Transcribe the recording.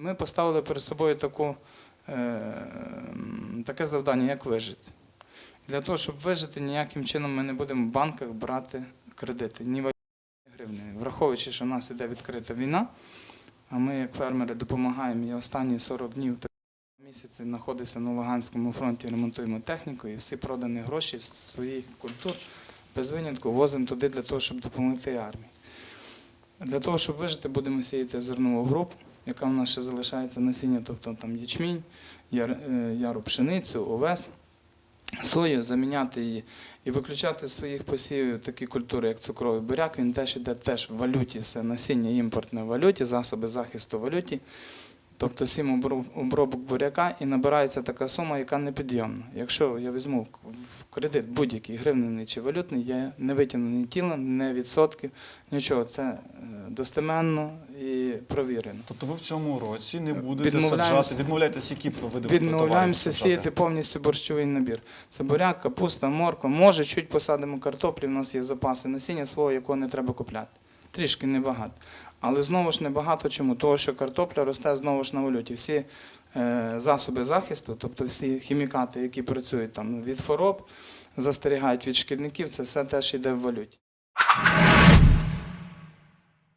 Ми поставили перед собою таку, е, таке завдання, як вижити. Для того, щоб вижити, ніяким чином ми не будемо в банках брати кредити, ні валютні, гривні. Враховуючи, що в нас іде відкрита війна, а ми, як фермери, допомагаємо. Я останні 40 днів місяці знаходився на Луганському фронті, ремонтуємо техніку і всі продані гроші з своїх культур без винятку возимо туди для того, щоб допомогти армії. Для того, щоб вижити, будемо сіяти зернову групу, яка в нас ще залишається насіння, тобто там ячмінь, е, яру пшеницю, овес, сою, заміняти її і виключати з своїх посівів такі культури, як цукровий буряк. Він теж іде теж в валюті, все насіння імпортне в валюті, засоби захисту в валюті. Тобто сім обробок буряка і набирається така сума, яка непідйомна. Якщо я візьму в кредит будь-який гривневий чи валютний, я не витягну ні тіла, ні відсотків, нічого. Це е, достеменно провірено. Тобто ви в цьому році не будете Відмовляємося. саджати, відмовляєтесь, які види Відмовляємося сіяти повністю борщовий набір. Це буряк, капуста, морква. Може, чуть посадимо картоплі, в нас є запаси насіння свого, якого не треба купляти. Трішки небагато. Але знову ж небагато чому? Того, що картопля росте знову ж на валюті. Всі е, засоби захисту, тобто всі хімікати, які працюють там від хвороб, застерігають від шкідників, це все теж йде в валюті.